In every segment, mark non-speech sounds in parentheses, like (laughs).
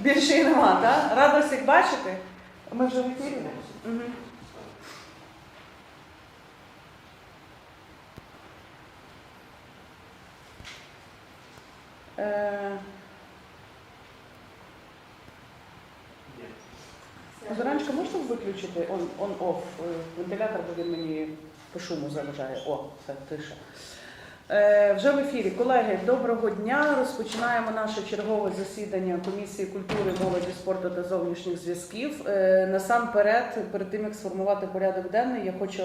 Більше і нема, так? Рада всіх бачити. Ми вже в ефірі. Угу. Е... Можете виключити off е, вентилятор, бо він мені по шуму заважає. О, все, тиша. Е, вже в ефірі. Колеги, доброго дня. Розпочинаємо наше чергове засідання комісії культури, молоді, спорту та зовнішніх зв'язків. Е, насамперед, перед тим як сформувати порядок денний, я хочу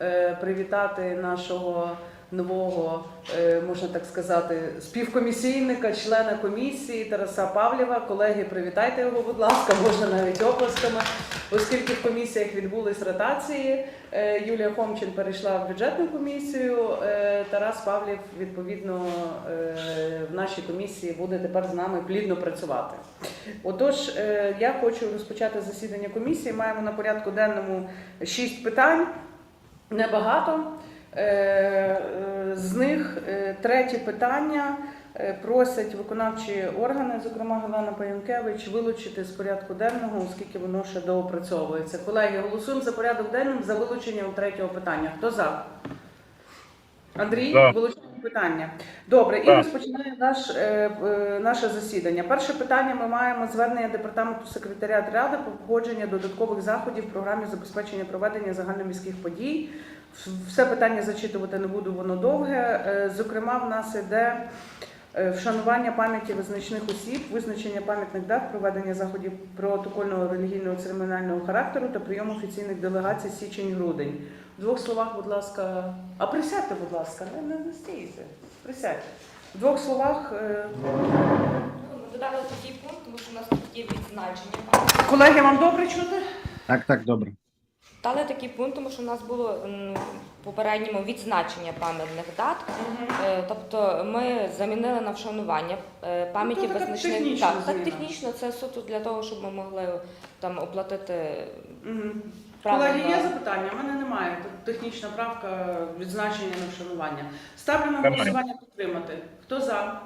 е, привітати нашого нового, е, можна так сказати, співкомісійника, члена комісії Тараса Павлєва. Колеги, привітайте його, будь ласка, можна навіть оплесками, оскільки в комісіях відбулись ротації. Е, Юлія Хомчин перейшла в бюджетну комісію. е, Тарас Павлів, відповідно, в нашій комісії буде тепер з нами плідно працювати. Отож, я хочу розпочати засідання комісії. Маємо на порядку денному шість питань. Небагато. Е, е, З них е, третє питання просять виконавчі органи, зокрема Галина Паянкевич, вилучити з порядку денного, оскільки воно ще доопрацьовується. Колеги, голосуємо за порядок денним за вилученням третього питання. Хто за? Андрій, За. вилучення питання. Добре, і За. розпочинаємо наш, е, е, наше засідання. Перше питання ми маємо звернення департаменту секретаріат ради про погодження додаткових заходів в програмі забезпечення проведення загальноміських подій. Все питання зачитувати не буду, воно довге. Е, Зокрема, в нас іде е, вшанування пам'яті визначних осіб, визначення пам'ятних дат, проведення заходів протокольного релігійного церемоніального характеру та прийом офіційних делегацій січень-грудень. В двох словах, будь ласка, а присядьте, будь ласка, не, не, не стійте. Присядьте. В двох словах, е, Ми додали такий пункт, тому що у нас тут є відзначення. колеги, вам добре чути? Так, так, добре. Дали такий пункт, тому що у нас було в попередньому відзначення пам'ятних дат. Е, Тобто ми замінили на вшанування е, пам'яті Ну, визначних технічна так, так технічно це суто для того, щоб ми могли там оплатити Мгм. Колеги, є запитання? У мене немає. Тут технічна правка відзначення на вшанування. Ставлю на голосування підтримати. Хто за?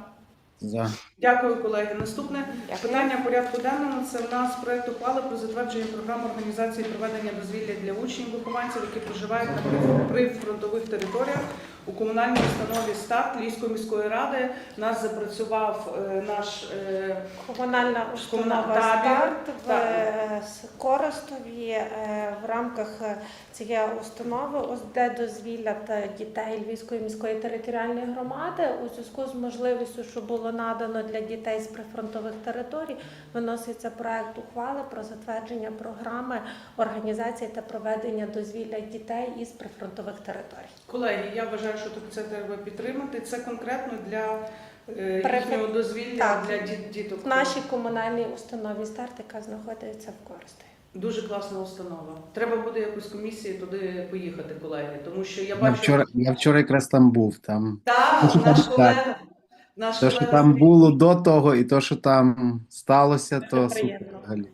За. Дякую, колеги. Наступне Дякую. питання порядку денного це в нас проект ухвали про затвердження програми організації проведення дозвілля для учнів вихованців, які проживають на при- прифронтових територіях у комунальній установі СТАРТ Львівської міської ради. Нас запрацював е, наш е, Комунальна установа табір. «Старт» в Так. е, Коростові е, в рамках е, цієї установи, де дозвілля та дітей Львівської міської територіальної громади у зв'язку з можливістю, що було надано для дітей з прифронтових територій, виноситься проект ухвали про затвердження програми організації та проведення дозвілля дітей із прифронтових територій. колеги. Я вважаю, що тут це треба підтримати. Це конкретно для е, їхнього дозвілля Так. для діт- діток. В нашій комунальній установі «Старт», яка знаходиться в Коростові. Дуже класна установа. Треба буде якось комісії туди поїхати, колеги, тому що я Я вчора, я вчора якраз там був. Там Так, що (laughs) наш колега. Наш те, що колега там було до того, і то, що там сталося, то Дуже супер приємно. взагалі.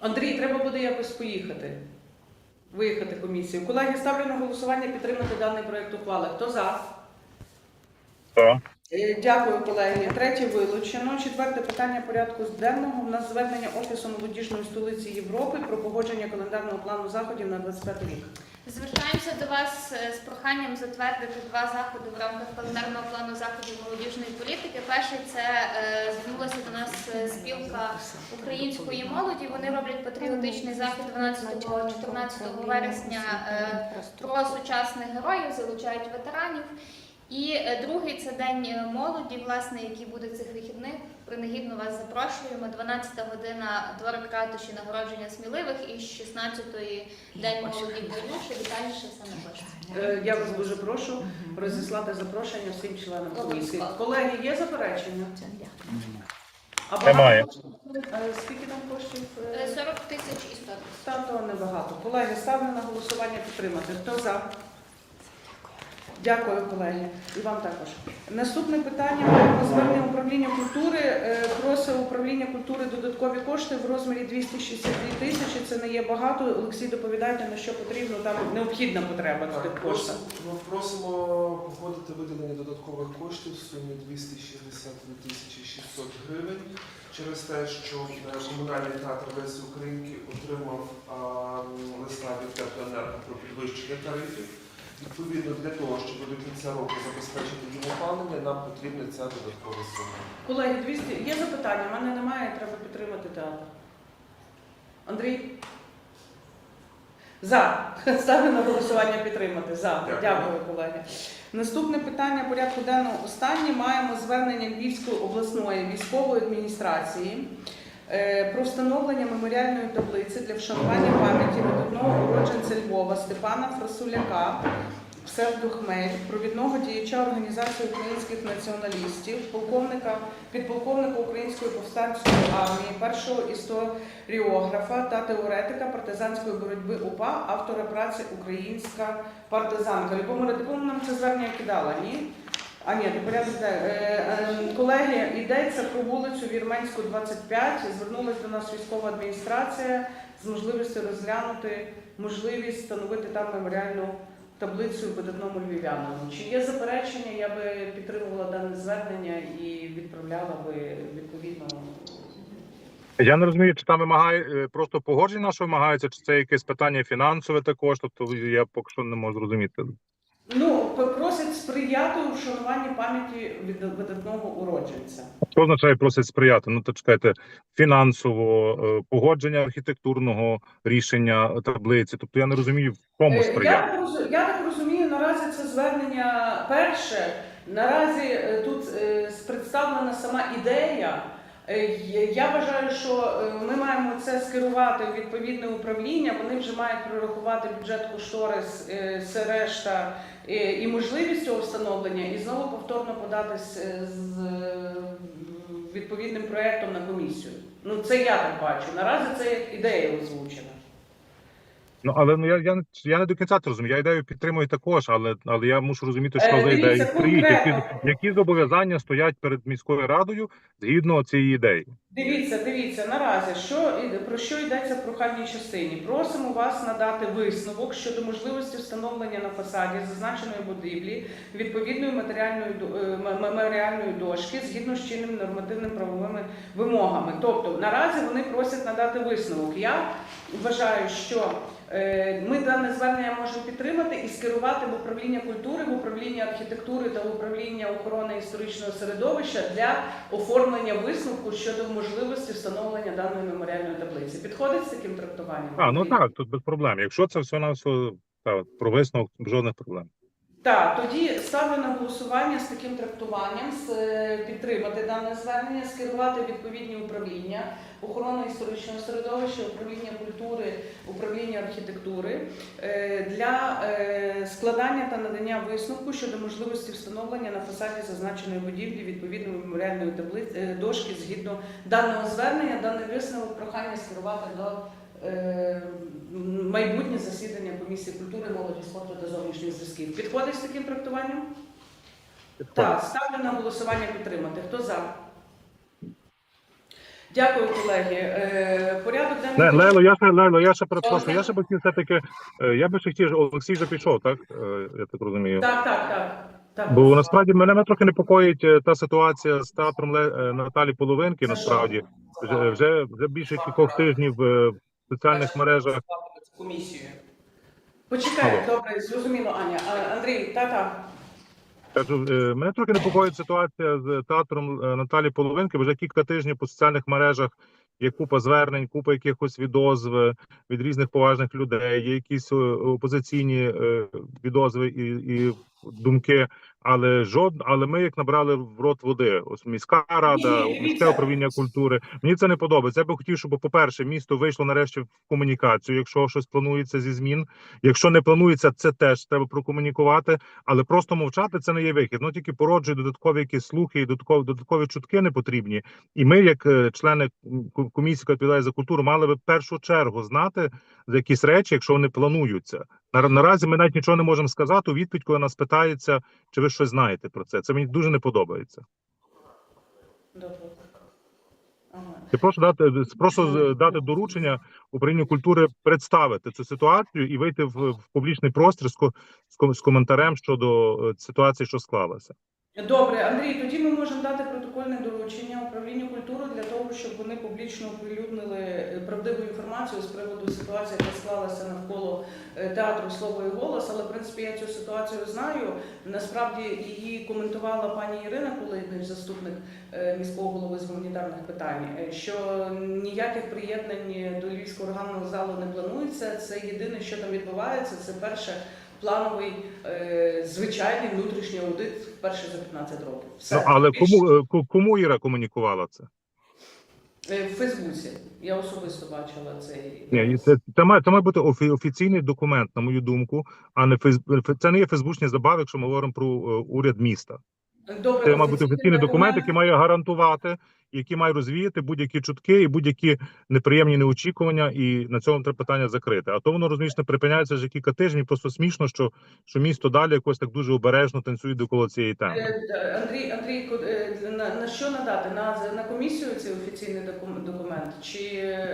Андрій, треба буде якось поїхати. Виїхати комісію. Колеги, ставлю на голосування підтримати даний проект ухвали. Хто за? За. Е, Дякую, колеги. Третє вилучено. Четверте питання порядку денного. У нас звернення Офісу молодіжної столиці Європи про погодження календарного плану заходів на 25 рік. Звертаємося до вас е, з проханням затвердити два заходи в рамках календарного плану заходів молодіжної політики. Перший це е, звернулася до нас е, спілка української молоді. Вони роблять патріотичний захід 12-14 вересня про сучасних героїв, залучають ветеранів. І другий це день молоді, власне, який буде цих вихідних. Принагідно вас запрошуємо. 12 година дворик ратуші нагородження сміливих і з 16-ї день молоді Борюші. Детальніше все на. Е, Я вас дуже прошу розіслати запрошення всім членам комісії. Колеги, є заперечення? А багато Немає. Е, Скільки там коштів? Е, Е, 40 тисяч і 100 тисяч. Та то небагато. Колеги, ставлю на голосування підтримати. Хто за? Дякую, колеги. І вам також. Наступне питання маємо звернення управління культури. Е, Просить управління культури додаткові кошти в розмірі 262 тисячі. Це не є багато. Олексій, доповідайте, на що потрібно. Там необхідна потреба Так, тих коштів. просимо- Ми просимо погодити виділення додаткових коштів в сумі 262 тисячі 600 гривень, через те, що е, комунальний театр Лесі Українки отримав листа від теплоенерго про підвищення тарифів. Відповідно, для того, щоб до кінця року забезпечити їм опалення, нам потрібна ця додаткова сума. Колеги, 200. Є запитання? У мене немає, треба підтримати театр. Андрій? За. (laughs) Ставлю на голосування підтримати. За. Дякую. Дякую, колеги. Наступне питання порядку денного останнє. Маємо звернення Львівської обласної військової адміністрації про встановлення меморіальної таблиці для вшанування пам'яті видатного уродженця Львова Степана Фрасуляка, псевдохмель, провідного діяча Організації українських націоналістів, полковника, підполковника Української повстанської армії, першого історіографа та теоретика партизанської боротьби УПА, автора праці Українська партизанка. Любомира Диплом нам це звернення кидала, ні? А ні, до порядку. Е, е, колеги, йдеться про вулицю Вірменську, 25. Звернулася до нас військова адміністрація з можливістю розглянути можливість встановити там меморіальну таблицю видатному львів'янину. Чи є заперечення, я би підтримувала дане звернення і відправляла би відповідно. Я не розумію, чи там вимагає е, просто погодження наше вимагається, чи це якесь питання фінансове також. Тобто я поки що не можу зрозуміти. Ну, п- просять сприяти у вшануванні пам'яті від видатного уродженця. Що означає просить сприяти? Ну то чекайте фінансово е, погодження архітектурного рішення таблиці. Тобто я не розумію, в чому Е, Я сприяти. я так розумію, наразі це звернення перше. Наразі е, тут е, представлена сама ідея. Е, Я вважаю, що е, ми маємо це скерувати у відповідне управління. Вони вже мають прорахувати бюджет кошторис, е, все решта і можливість цього встановлення, і знову повторно податись з відповідним проєктом на комісію. Ну це я так бачу. Наразі це як ідея озвучена. Ну але ну я, я, я не до кінця це розумію. Я ідею підтримую також, але але я мушу розуміти, що Е, за ідеї стоїть, які, які зобов'язання стоять перед міською радою згідно цієї ідеї. Дивіться, дивіться, наразі що про що йдеться в прохальній частині? Просимо вас надати висновок щодо можливості встановлення на фасаді зазначеної будівлі відповідної матеріальної е, меморіальної дошки згідно з чинними нормативними правовими вимогами. Тобто наразі вони просять надати висновок. Я вважаю, що ми дане звернення можемо підтримати і скерувати в управління культури, в управління архітектури та в управління охорони історичного середовища для оформлення висновку щодо можливості встановлення даної меморіальної таблиці. Підходить з таким трактуванням? А ну так, тут без проблем. Якщо це все на все про висновок, жодних проблем. Так, тоді ставлю на голосування з таким трактуванням, е, підтримати дане звернення, скерувати відповідні управління охорони історичного середовища, управління культури, управління архітектури е, для е, складання та надання висновку щодо можливості встановлення на фасаді зазначеної будівлі відповідної меморіальної таблиці дошки згідно даного звернення, даний висновок прохання скерувати до майбутнє засідання комісії культури, молоді, спорту та зовнішніх зв'язків. Підходить з таким трактуванням? Так, ставлю на голосування підтримати. Хто за? Дякую, колеги. Е, порядок денний. Лело, я ще Лело, я ще перепрошую. Я ще би хотів все-таки. е, Я би ще хотів, Олексій вже пішов, так? Е, Я так розумію. Так, так, так. так. Бо насправді мене, трохи непокоїть е, та ситуація з театром е, Наталі Половинки. Насправді вже вже, вже більше кількох тижнів е, в соціальних мережах. Комісію. Почекай, Алло. добре, зрозуміло, Аня. А, Андрій, та-та. Кажу, е, мене трохи непокоїть ситуація з театром е, Наталі Половинки. Вже кілька тижнів по соціальних мережах є купа звернень, купа якихось відозв е, від різних поважних людей, є якісь е, опозиційні е, відозви і, і думки. Але жод, але ми як набрали в рот води. Ось міська рада, міське управління культури. Мені це не подобається. Я би хотів, щоб, по-перше, місто вийшло нарешті в комунікацію, якщо щось планується зі змін. Якщо не планується, це теж треба прокомунікувати. Але просто мовчати це не є вихід. Ну тільки породжує додаткові якісь слухи і додаткові додаткові чутки не потрібні. І ми, як члени м, комісії, яка відповідає за культуру, мали би в першу чергу знати за якісь речі, якщо вони плануються. На- Наразі ми навіть нічого не можемо сказати у відповідь, коли нас питається, чи ви щось знаєте про це. Це мені дуже не подобається. Добре. Я прошу дати прошу дати доручення управлінню культури представити цю ситуацію і вийти в, в публічний простір з, з коментарем щодо е, ситуації, що склалася. Добре, Андрій, тоді ми можемо дати протокольне доручення управлінню культури для того, щоб вони публічно оприлюднили е, правдиву інформацію з приводу ситуації, яка склалася навколо е, театру слово і голос. Але в принципі я цю ситуацію знаю. Насправді її коментувала пані Ірина Кулинич, заступник е, міського голови з гуманітарних питань, що ніяких приєднань до Львівського органного залу не планується. Це єдине, що там відбувається, це перше плановий е, звичайний внутрішній аудит вперше за 15 років. Все. Ну, але кому е, кому Іра комунікувала це? Е, в Фейсбуці я особисто бачила цей Ні, це, це має це має бути офі- офіційний документ, на мою думку, а не фейс... це не є фейсбучні забави, якщо ми говоримо про е, уряд міста. Добре, Це має бути офіційний документ, документ. який має гарантувати, який має розвіяти будь-які чутки і будь-які неприємні неочікування, і на цьому треба питання закрити. А то воно розумієш, не припиняється вже кілька тижнів. Просто смішно, що, що місто далі якось так дуже обережно танцює довкола цієї теми. Е, Андрій, Андрій, ко- е, на, на що надати? На, на комісію цей офіційний докум- документ? Чи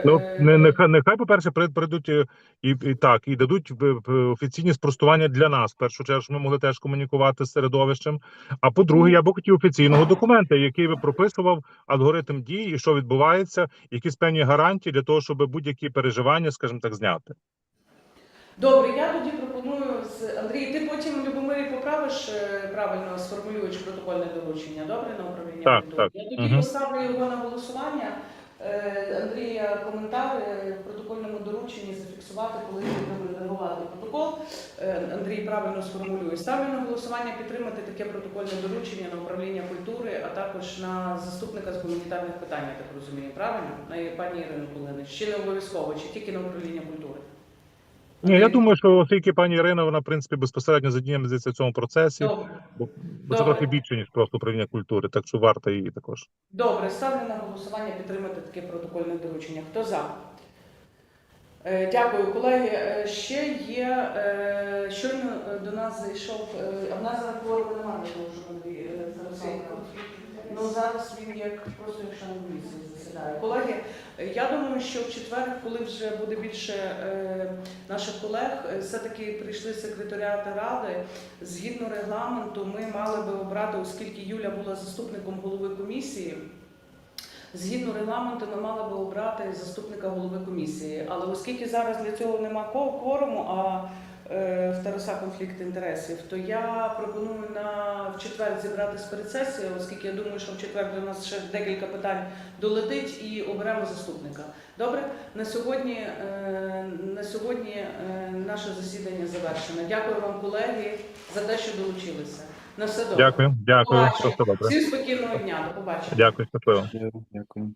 Ну е, не нехай нехай, по перше, прийдуть і, і, і так, і дадуть офіційні спростування для нас. В першу чергу, щоб ми могли теж комунікувати з середовищем. А по-друге, я би хотів офіційного документа, який би прописував алгоритм дій і що відбувається, якісь певні гарантії для того, щоб будь-які переживання, скажімо так, зняти. Добре, я тоді пропоную з Андрій. Ти потім Любомирі поправиш е, правильно сформулюєш протокольне доручення. Добре на управління Так, так. Я тоді угу. поставлю його на голосування. Е, Андрія, коментар е, в протокольному дорученні зафіксувати, коли буде редагувати протокол. Е, Андрій правильно сформулює. Ставлю на голосування підтримати таке протокольне доручення на управління культури, а також на заступника з гуманітарних питань, я так розумію. Правильно? На пані Ірину Полини, ще не обов'язково, чи тільки на управління культури? Ні, я думаю, що оскільки пані Ірина, вона в принципі безпосередньо задіяна в цьому процесі, Добре. бо, бо це Добре. трохи більше ніж просто управління культури, так що варто її також. Добре, ставлю на голосування підтримати таке протокольне доручення. Хто за? Е, Дякую, колеги. Е, Ще є е, щойно е, до нас зайшов. е, А в нас зараз кворуму немає, тому що е, Тарасенко. Ну зараз він як просто як член комісії. Колеги, я думаю, що в четвер, коли вже буде більше е, наших колег, е, все-таки прийшли секретаріати ради. Згідно регламенту, ми мали би обрати, оскільки Юля була заступником голови комісії. Згідно регламенту, ми мали би обрати заступника голови комісії. Але оскільки зараз для цього нема кворуму, а в Тараса конфлікт інтересів, то я пропоную на в четвер зібратися перед сесією, оскільки я думаю, що в четвер до нас ще декілька питань долетить і оберемо заступника. Добре, на сьогодні, е, на сьогодні е, наше засідання завершено. Дякую вам, колеги, за те, що долучилися. На все добре. Дякую, дякую, все добре. Всім спокійного дня. До побачення. Дякую, щасливо. Дякую.